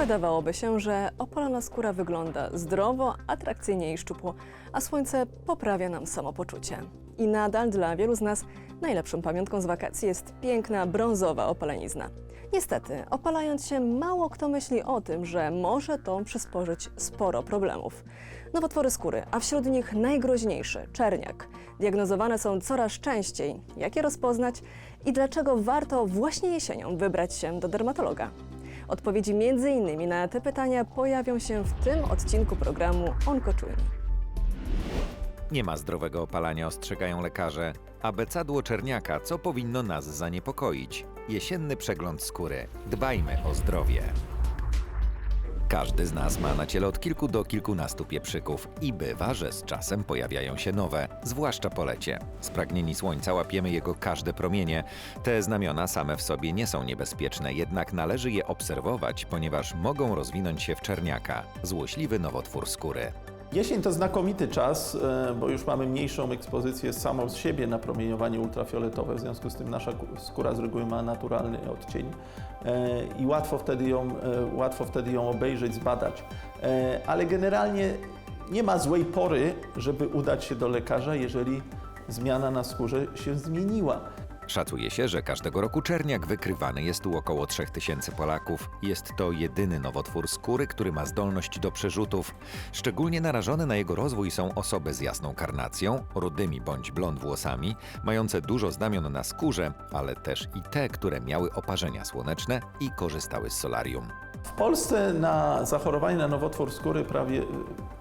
Wydawałoby się, że opalona skóra wygląda zdrowo, atrakcyjnie i szczupło, a słońce poprawia nam samopoczucie. I nadal dla wielu z nas najlepszą pamiątką z wakacji jest piękna, brązowa opalenizna. Niestety, opalając się, mało kto myśli o tym, że może to przysporzyć sporo problemów. Nowotwory skóry, a wśród nich najgroźniejszy czerniak, diagnozowane są coraz częściej. Jak je rozpoznać i dlaczego warto właśnie jesienią wybrać się do dermatologa? Odpowiedzi innymi na te pytania pojawią się w tym odcinku programu Onkoczujni. Nie ma zdrowego opalania, ostrzegają lekarze. Abecadło czerniaka, co powinno nas zaniepokoić? Jesienny przegląd skóry. Dbajmy o zdrowie. Każdy z nas ma na ciele od kilku do kilkunastu pieprzyków i bywa, że z czasem pojawiają się nowe, zwłaszcza po lecie. Spragnieni słońca łapiemy jego każde promienie. Te znamiona same w sobie nie są niebezpieczne, jednak należy je obserwować, ponieważ mogą rozwinąć się w czerniaka, złośliwy nowotwór skóry. Jesień to znakomity czas, e, bo już mamy mniejszą ekspozycję samą z siebie na promieniowanie ultrafioletowe, w związku z tym nasza skóra z reguły ma naturalny odcień i łatwo wtedy ją, e, łatwo wtedy ją obejrzeć, zbadać. E, Ale generalnie nie ma złej pory, żeby udać się do lekarza, jeżeli zmiana na skórze się zmieniła. Szacuje się, że każdego roku czerniak wykrywany jest u około 3000 Polaków. Jest to jedyny nowotwór skóry, który ma zdolność do przerzutów. Szczególnie narażone na jego rozwój są osoby z jasną karnacją, rudymi bądź blond włosami, mające dużo znamion na skórze, ale też i te, które miały oparzenia słoneczne i korzystały z solarium. W Polsce na zachorowanie na nowotwór skóry prawie y,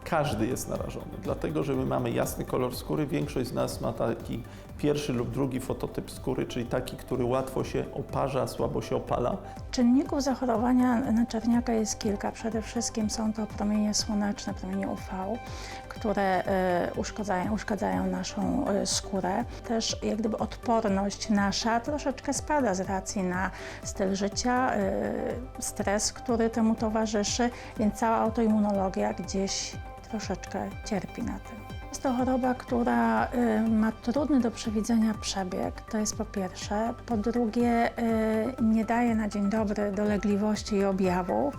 każdy jest narażony, dlatego że my mamy jasny kolor skóry. Większość z nas ma taki pierwszy lub drugi fototyp skóry, czyli taki, który łatwo się oparza, słabo się opala. Czynników zachorowania na czerniaka jest kilka. Przede wszystkim są to promienie słoneczne, promienie UV, które e, uszkadzają, uszkadzają naszą e, skórę. Też jak gdyby odporność nasza troszeczkę spada z racji na styl życia, stres, który temu towarzyszy, więc cała autoimmunologia gdzieś troszeczkę cierpi na tym. Jest to choroba, która y, ma trudny do przewidzenia przebieg, to jest po pierwsze. Po drugie, y, nie daje na dzień dobry dolegliwości i objawów.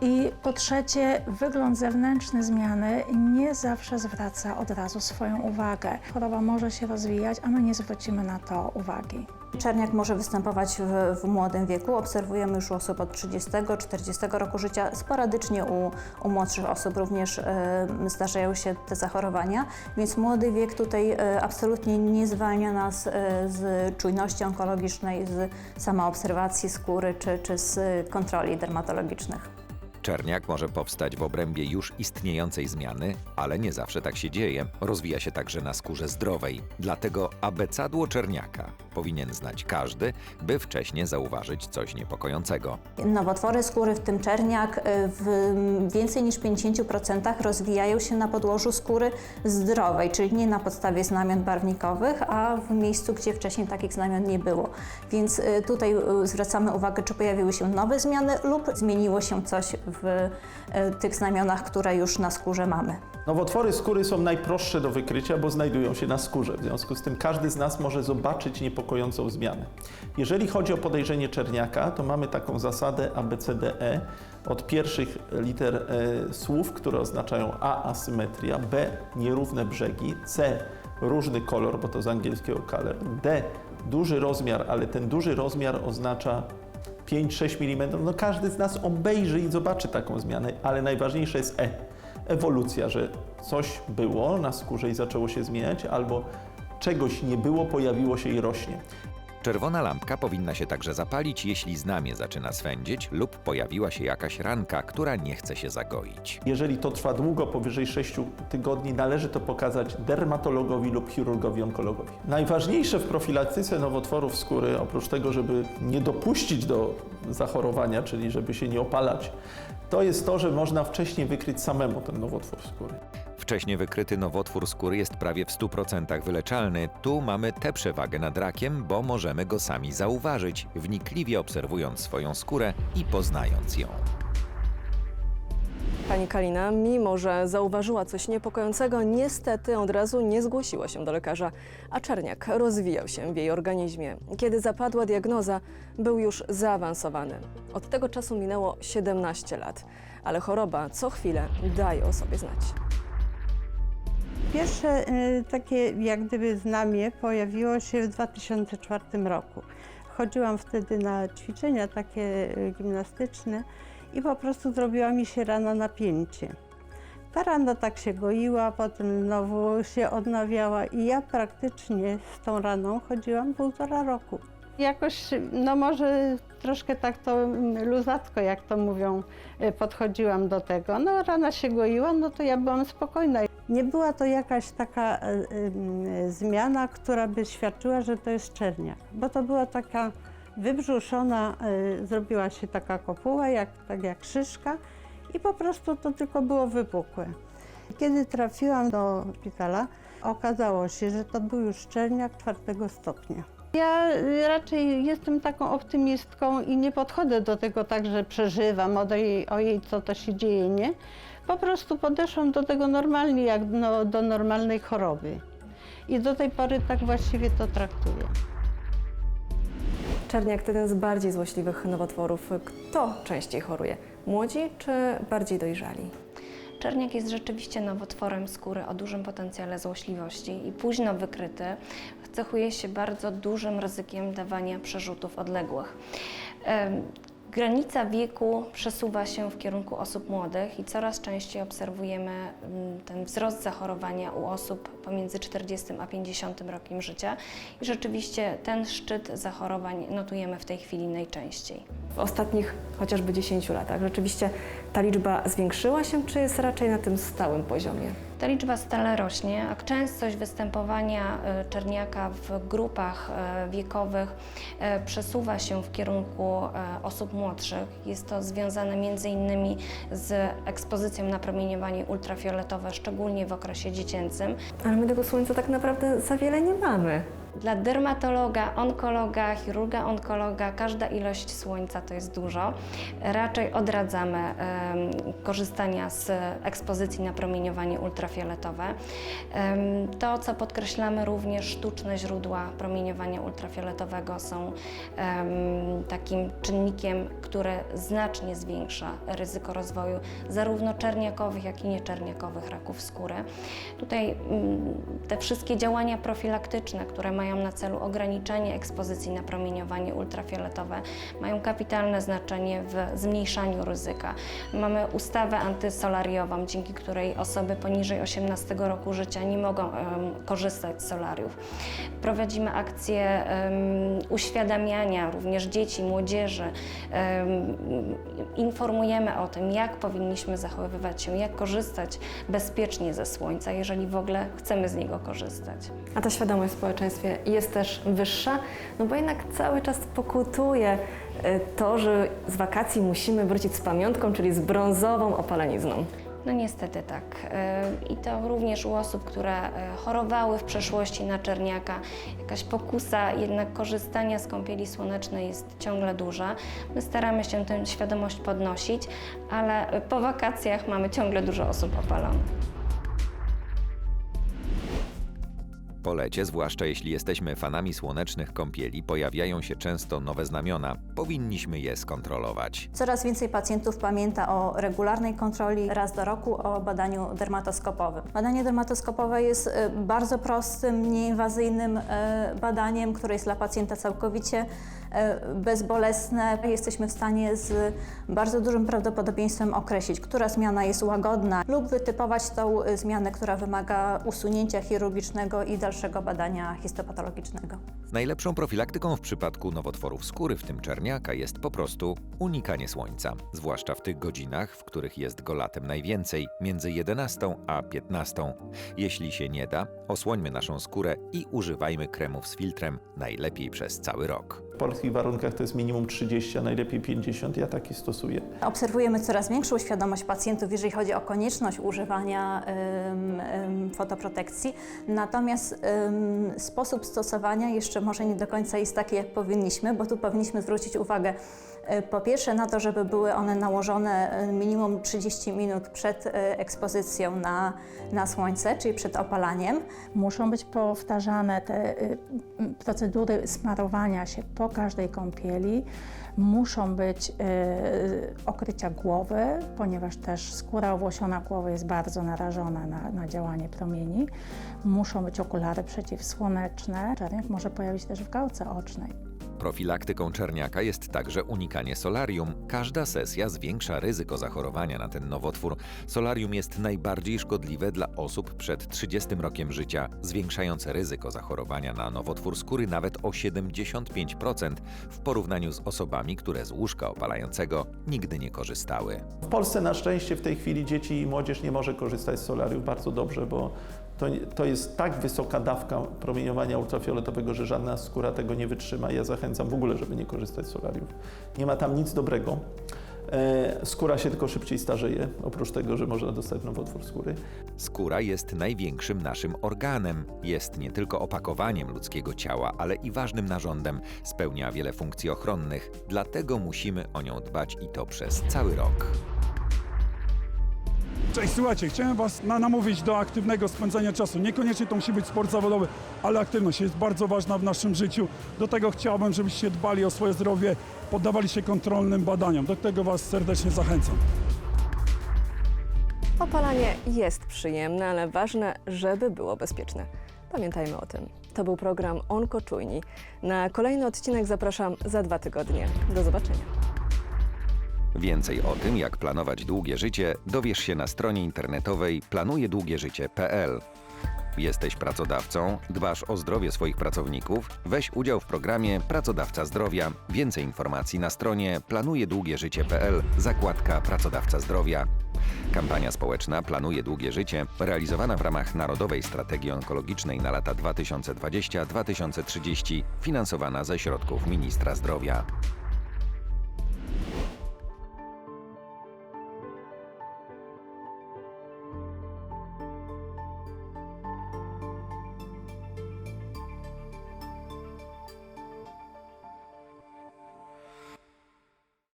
I po trzecie, wygląd zewnętrzny zmiany nie zawsze zwraca od razu swoją uwagę. Choroba może się rozwijać, a my nie zwrócimy na to uwagi. Czerniak może występować w, w młodym wieku. Obserwujemy już u osób od 30-40 roku życia. Sporadycznie u, u młodszych osób również e, zdarzają się te zachorowania, więc młody wiek tutaj e, absolutnie nie zwalnia nas e, z czujności onkologicznej, z samoobserwacji skóry czy, czy z kontroli dermatologicznych. Czerniak może powstać w obrębie już istniejącej zmiany, ale nie zawsze tak się dzieje. Rozwija się także na skórze zdrowej. Dlatego abecadło czerniaka powinien znać każdy, by wcześnie zauważyć coś niepokojącego. Nowotwory skóry, w tym czerniak, y, w więcej niż 50% rozwijają się na podłożu skóry zdrowej, czyli nie na podstawie znamion barwnikowych, a w miejscu, gdzie wcześniej takich znamion nie było. Więc y, tutaj y, zwracamy uwagę, czy pojawiły się nowe zmiany lub zmieniło się coś w y, tych znamionach, które już na skórze mamy. Nowotwory skóry są najprostsze do wykrycia, bo znajdują się na skórze. W związku z tym każdy z nas może zobaczyć niepokojącą zmianę. Jeżeli chodzi o podejrzenie czerniaka, to mamy taką zasadę ABCDE od pierwszych liter e, słów, które oznaczają A asymetria, B nierówne brzegi, C różny kolor, bo to z angielskiego color, D duży rozmiar, ale ten duży rozmiar oznacza 5-6 mm. No każdy z nas obejrzy i zobaczy taką zmianę, ale najważniejsze jest E ewolucja, że coś było na skórze i zaczęło się zmieniać, albo czegoś nie było, pojawiło się i rośnie. Czerwona lampka powinna się także zapalić, jeśli znamie zaczyna swędzić lub pojawiła się jakaś ranka, która nie chce się zagoić. Jeżeli to trwa długo, powyżej 6 tygodni, należy to pokazać dermatologowi lub chirurgowi onkologowi. Najważniejsze w profilaktyce nowotworów skóry, oprócz tego, żeby nie dopuścić do zachorowania, czyli żeby się nie opalać, to jest to, że można wcześniej wykryć samemu ten nowotwór skóry. Wcześnie wykryty nowotwór skóry jest prawie w 100% wyleczalny. Tu mamy tę przewagę nad rakiem, bo możemy go sami zauważyć, wnikliwie obserwując swoją skórę i poznając ją. Pani Kalina, mimo że zauważyła coś niepokojącego, niestety od razu nie zgłosiła się do lekarza, a czerniak rozwijał się w jej organizmie. Kiedy zapadła diagnoza, był już zaawansowany. Od tego czasu minęło 17 lat, ale choroba co chwilę daje o sobie znać. Pierwsze y, takie jak gdyby znamie pojawiło się w 2004 roku. Chodziłam wtedy na ćwiczenia takie y, gimnastyczne i po prostu zrobiła mi się rana napięcie. Ta rana tak się goiła, potem znowu się odnawiała i ja praktycznie z tą raną chodziłam półtora roku. Jakoś, no może troszkę tak to mm, luzatko, jak to mówią, y, podchodziłam do tego. No rana się goiła, no to ja byłam spokojna. Nie była to jakaś taka e, em, zmiana, która by świadczyła, że to jest czerniak, bo to była taka wybrzuszona, e, zrobiła się taka kopuła, jak, tak jak szyszka i po prostu to tylko było wypukłe. Kiedy trafiłam do szpitala, okazało się, że to był już czerniak czwartego stopnia. Ja y, raczej jestem taką optymistką i nie podchodzę do tego tak, że przeżywam, ojej, ojej co to się dzieje, nie? Po prostu podeszłam do tego normalnie, jak no, do normalnej choroby. I do tej pory tak właściwie to traktuję. Czerniak to jeden z bardziej złośliwych nowotworów. Kto częściej choruje? Młodzi czy bardziej dojrzali? Czerniak jest rzeczywiście nowotworem skóry o dużym potencjale złośliwości i późno wykryty cechuje się bardzo dużym ryzykiem dawania przerzutów odległych. Granica wieku przesuwa się w kierunku osób młodych i coraz częściej obserwujemy mm, ten wzrost zachorowania u osób pomiędzy 40 a 50 rokiem życia i rzeczywiście ten szczyt zachorowań notujemy w tej chwili najczęściej. W ostatnich chociażby 10 latach rzeczywiście ta liczba zwiększyła się, czy jest raczej na tym stałym poziomie? Ta liczba stale rośnie, a częstość występowania e, czerniaka w grupach e, wiekowych e, przesuwa się w kierunku osób młodszych. Jest to związane innymi z ekspozycją na promieniowanie ultrafioletowe, szczególnie w okresie dziecięcym. Ale my tego słońca tak naprawdę za wiele nie mamy. Dla dermatologa, onkologa, chirurga onkologa każda ilość słońca to jest dużo. Raczej odradzamy korzystania z ekspozycji na promieniowanie ultrafioletowe. To, co podkreślamy również, sztuczne źródła promieniowania ultrafioletowego są takim czynnikiem, który znacznie zwiększa ryzyko rozwoju zarówno czerniakowych, jak i nieczerniakowych raków skóry. Tutaj mm, te wszystkie działania profilaktyczne, które mają na celu ograniczenie ekspozycji na promieniowanie ultrafioletowe, mają kapitalne znaczenie w zmniejszaniu ryzyka. Mamy ustawę antysolariową, dzięki której osoby poniżej 18 roku życia nie mogą em, korzystać z solariów. Prowadzimy akcje em, uświadamiania również dzieci, młodzieży. Em, informujemy o tym, jak powinniśmy zachowywać się, jak korzystać bezpiecznie ze słońca, jeżeli w ogóle chcemy z niego korzystać. A ta świadomość w społeczeństwie jest też wyższa, no bo jednak cały czas pokutuje y, to, że z wakacji musimy wrócić z pamiątką, czyli z brązową opalenizną. No niestety tak. Y, I to również u osób, które y, chorowały w przeszłości na czerniaka. Jakaś pokusa jednak korzystania z kąpieli słonecznej jest ciągle duża. My staramy się tę świadomość podnosić, ale po wakacjach mamy ciągle dużo osób opalonych. Po lecie, zwłaszcza jeśli jesteśmy fanami słonecznych kąpieli, pojawiają się często nowe znamiona. Powinniśmy je skontrolować. Coraz więcej pacjentów pamięta o regularnej kontroli raz do roku, o badaniu dermatoskopowym. Badanie dermatoskopowe jest e, bardzo prostym, nieinwazyjnym e, badaniem, które jest dla pacjenta całkowicie bezbolesne. Jesteśmy w stanie z bardzo dużym prawdopodobieństwem określić, która zmiana jest łagodna lub wytypować tą e, zmianę, która wymaga usunięcia chirurgicznego i dalszego badania histopatologicznego. Najlepszą profilaktyką w przypadku nowotworów skóry, w tym czerniaka, jest po prostu unikanie słońca. Zwłaszcza w tych godzinach, w których jest go latem najwięcej, między 11 a 15. Jeśli się nie da, osłońmy naszą skórę i używajmy kremów z filtrem najlepiej przez cały rok. W polskich warunkach to jest minimum 30, a najlepiej 50. Ja taki stosuję. Obserwujemy coraz większą świadomość pacjentów, jeżeli chodzi o konieczność używania ym, ym, fotoprotekcji, natomiast ym, sposób stosowania jeszcze może nie do końca jest taki, jak powinniśmy, bo tu powinniśmy zwrócić uwagę Po pierwsze na to, żeby były one nałożone e, minimum 30 minut przed e, ekspozycją na, na słońce, czyli przed opalaniem. Muszą być powtarzane te procedury smarowania się po każdej kąpieli. Muszą być okrycia głowy, ponieważ też skóra owłosiona głowy jest bardzo narażona na, na działanie promieni. Muszą być okulary przeciwsłoneczne. Czerniak może pojawić też w gałce ocznej. Profilaktyką czerniaka jest także unikanie solarium. Każda sesja zwiększa ryzyko zachorowania na ten nowotwór. Solarium jest najbardziej szkodliwe dla osób przed 30 rokiem życia, zwiększające ryzyko zachorowania na nowotwór skóry nawet o 75% w porównaniu z osobami, które z łóżka opalającego nigdy nie korzystały. W Polsce na szczęście w tej chwili dzieci i młodzież nie może korzystać z solariów bardzo dobrze, bo to, to jest tak wysoka dawka promieniowania ultrafioletowego, że żadna skóra tego nie wytrzyma. Ja zachęcam w ogóle, żeby nie korzystać z solariów. Nie ma tam nic dobrego. E, skóra się tylko szybciej starzeje, oprócz tego, że można dostać nowotwór skóry. Skóra jest największym naszym organem. Jest nie tylko opakowaniem ludzkiego ciała, ale i ważnym narządem. Spełnia wiele funkcji ochronnych, dlatego musimy o nią dbać i to przez cały rok. Cześć, słuchajcie, chciałem Was na, namówić do aktywnego spędzania czasu. Niekoniecznie to musi być sport zawodowy, ale aktywność jest bardzo ważna w naszym życiu. Do tego chciałbym, żebyście dbali o swoje zdrowie, poddawali się kontrolnym badaniom. Do tego Was serdecznie zachęcam. Opalanie jest przyjemne, ale ważne, żeby było bezpieczne. Pamiętajmy o tym. To był program Onko Czujni. Na kolejny odcinek zapraszam za dwa tygodnie. Do zobaczenia. Więcej o tym, jak planować długie życie, dowiesz się na stronie internetowej planujedługieżycie.pl. Jesteś pracodawcą, dbasz o zdrowie swoich pracowników? Weź udział w programie Pracodawca Zdrowia. Więcej informacji na stronie planujedługieżycie.pl, zakładka Pracodawca Zdrowia. Kampania społeczna Planuje Długie Życie, realizowana w ramach Narodowej Strategii Onkologicznej na lata 2020-2030, finansowana ze środków Ministra Zdrowia.